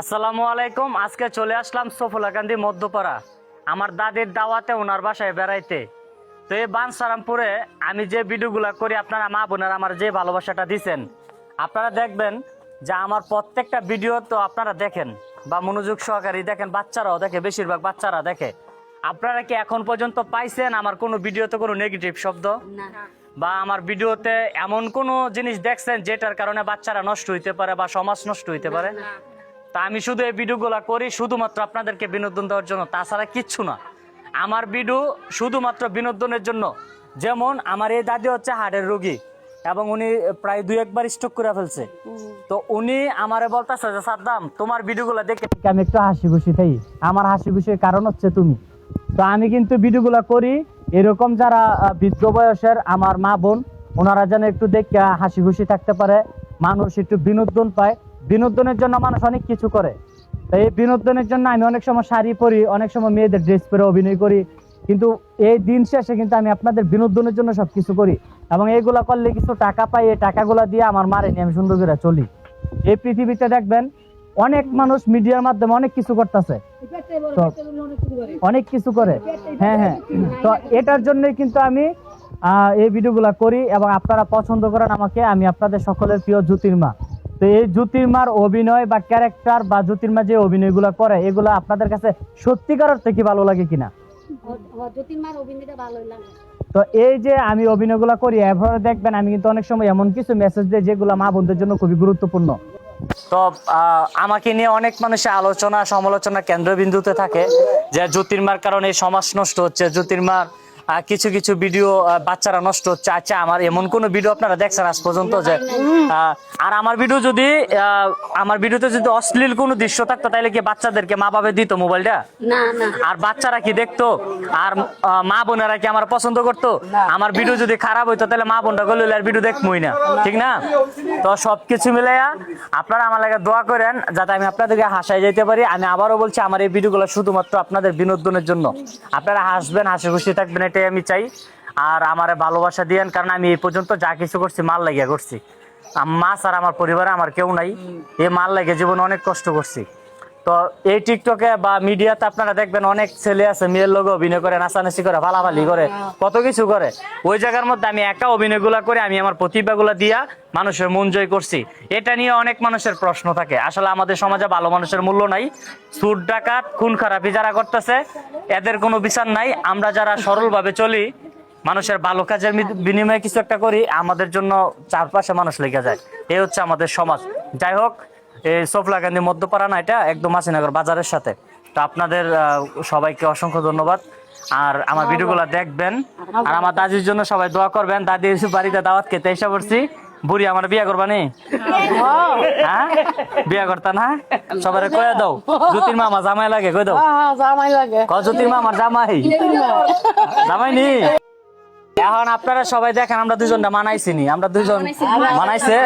আসসালামু আলাইকুম আজকে চলে আসলাম সফুলাকান্দি মধ্যপাড়া। আমার দাদির দাওয়াতে ওনার বাসায় বেড়াইতে। তো এই বানসারামপুরে আমি যে ভিডিওগুলো করি আপনারা মা বোনেরা আমার যে ভালোবাসাটা দিছেন আপনারা দেখবেন যে আমার প্রত্যেকটা ভিডিও তো আপনারা দেখেন বা মনোযোগ সহকারী দেখেন বাচ্চারাও দেখে বেশিরভাগ বাচ্চারা দেখে। আপনারা কি এখন পর্যন্ত পাইছেন আমার কোনো ভিডিওতে কোনো নেগেটিভ শব্দ? বা আমার ভিডিওতে এমন কোনো জিনিস দেখছেন যেটার কারণে বাচ্চারা নষ্ট হইতে পারে বা সমাজ নষ্ট হইতে পারে? তা আমি শুধু এই ভিডিওগুলো করি শুধুমাত্র আপনাদেরকে বিনোদন দেওয়ার জন্য। তাছাড়া কিচ্ছু না। আমার ভিডিও শুধুমাত্র বিনোদনের জন্য। যেমন আমার এই দাদি হচ্ছে হার্টের রোগী এবং উনি প্রায় দুই একবার স্ট্রোক করে ফেলছে। তো উনি আমারে বলতেছে যে, সাদ্দাম, তোমার ভিডিওগুলো দেখে আমি একটু হাসি খুশি থাই। আমার হাসি খুশির কারণ হচ্ছে তুমি। তো আমি কিন্তু ভিডিওগুলো করি। এরকম যারা বৃদ্ধ বয়সের আমার মা বোন, ওনারা যেন একটু দেখে হাসি খুশি থাকতে পারে, মানুষ একটু বিনোদন পায়। বিনোদনের জন্য মানুষ অনেক কিছু করে। তো এই বিনোদনের জন্য আমি অনেক সময় শাড়ি পরি, অনেক সময় মেয়েদের ড্রেস পরে অভিনয় করি। কিন্তু এই দিন শেষে কিন্তু আমি আপনাদের বিনোদনের জন্য সব কিছু করি এবং এইগুলা করলে কিছু টাকা পাই, এই টাকাগুলা দিয়ে আমার মারে নিয়ে আমি সুন্দর করে চলি। এই পৃথিবীতে দেখবেন অনেক মানুষ মিডিয়ার মাধ্যমে অনেক কিছু করতেছে। অনেক কিছু করে। হ্যাঁ হ্যাঁ। তো এটার জন্যই কিন্তু আমি এই ভিডিওগুলা করি এবং আপনারা পছন্দ করেন আমাকে, আমি আপনাদের সকলের প্রিয় জ্যোতির্মা। তো এই জ্যোতির্মার অভিনয় বা ক্যারেক্টার বা জ্যোতির্মা যে অভিনয়গুলো করে এগুলো আপনাদের কাছে সত্যিকার অর্থে কি ভালো লাগে কিনা? জ্যোতির্মার অভিনয়টা ভালোই লাগে। তো এই যে আমি অভিনয়গুলো করি এভাবে দেখবেন আমি কিন্তু অনেক সময় এমন কিছু মেসেজ দিই যেগুলো মা বোনদের জন্য খুবই গুরুত্বপূর্ণ। তো আহ, আমাকে নিয়ে অনেক মানুষের আলোচনা সমালোচনা কেন্দ্রবিন্দুতে থাকে যে জ্যোতির্মার কারণে সমাজ নষ্ট হচ্ছে জ্যোতির্মার কিছু কিছু ভিডিও বাচ্চারা নষ্ট হচ্ছে। আচ্ছা আমার এমন কোন ভিডিও আপনারা দেখছেন আজ পর্যন্ত যে আর আমার ভিডিও যদি আমার ভিডিওতে যদি অশ্লীল কোনো দৃশ্য থাকতো তাহলে কি বাচ্চাদেরকে মা বাবা দিত মোবাইলটা? আর বাচ্চারা কি দেখতো? আর মা বোনেরা কি আমার পছন্দ করতো? আমার ভিডিও যদি খারাপ হইতো তাহলে মা বোনটা করলে আর ভিডিও দেখবই না। ঠিক না? তো সবকিছু মিলাইয়া আপনারা আমার লাগে দোয়া করেন যাতে আমি আপনাদেরকে হাসাই যেতে পারি। আমি আবারও বলছি আমার এই ভিডিওগুলো শুধুমাত্র আপনাদের বিনোদনের জন্য। আপনারা হাসবেন হাসি খুশি থাকবেন এটাই আমি চাই। আর আমার ভালোবাসা দিয়েন কারণ আমি এই পর্যন্ত যা কিছু করছি মাল লাগিয়া করছি। মাছ মা আর আমার পরিবারে আমার কেউ নাই। এই মাল লাগে জীবন অনেক কষ্ট করছি। তো এই টিকটকে বা মিডিয়াতে আপনারা দেখবেন অনেক ছেলে আছে, মেয়ের লোক অভিনয় করে, নাচানাচি করে, ভালাভালি করে, কত কিছু করে। ওই জায়গার মধ্যে আমি একা অভিনয়গুলা করে আমি আমার প্রতিভাগুলা দিয়া মানুষের মন জয় করছি। এটা নিয়ে অনেক মানুষের প্রশ্ন থাকে। আসলে আমাদের সমাজে ভালো মানুষের মূল্য নাই। সুদ, ডাকাত, খুন খারাপি যারা করতেছে, এদের কোনো বিচার নাই। আমরা যারা সরলভাবে চলি, মানুষের ভালো কাজের বিনিময়ে কিছু একটা করি, আমাদের জন্য চারপাশে মানুষ লেগে যায়। এই হচ্ছে আমাদের সমাজ। যাই হোক এই সোফলাকান্দি মধ্যপাড়া না এটা? একদম মাসিনগর বাজারের সাথে। তো আপনাদের সবাইকে অসংখ্য ধন্যবাদ। আর আমার ভিডিওগুলো দেখবেন। আর আমার দাদির জন্য সবাই দোয়া করবেন। দাদির বাড়িতে দাওয়াত খেতে এসে পড়ছি। বুড়ি আমার বিয়া করবানি হ্যাঁ? বিয়া করতা না? সবাই কয়ে দাও। জ্যোতির মামা জামাই লাগে কয়ে দাও। জামাই লাগে। জ্যোতির মামার জামাই? জামাই নি? এখন আপনারা সবাই দেখেন আমরা দুজনটা মানাইছি নি আমরা দুজন মানাইছে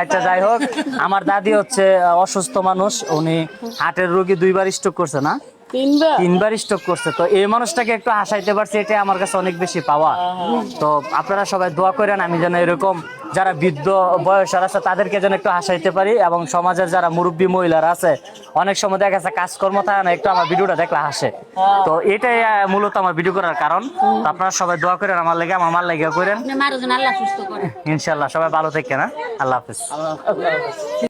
আচ্ছা যাই হোক আমার দাদি হচ্ছে অসুস্থ মানুষ উনি হার্টের রোগী দুইবার স্ট্রোক করছে না? তিনবার? স্ট্রোক করছে। তো এই মানুষটাকে একটু হাসাইতে পারছি এটাই আমার কাছে অনেক বেশি পাওয়া। তো আপনারা সবাই দোয়া করেন আমি যেন এরকম যারা বৃদ্ধ বয়সের আছে তাদেরকে যেন একটু হাসাইতে পারি এবং সমাজের যারা মুরব্বী মহিলারা আছে অনেক সময় দেখা যাচ্ছে কাজকর্ম থাকে না একটু আমার ভিডিওটা দেখলে হাসে। তো এটাই মূলত আমার ভিডিও করার কারণ। আপনারা সবাই দোয়া করেন আমার লেগে আমার মার লেগে করেন। ইনশাল্লাহ সবাই ভালো থাকেন না আল্লাহ হাফিজ।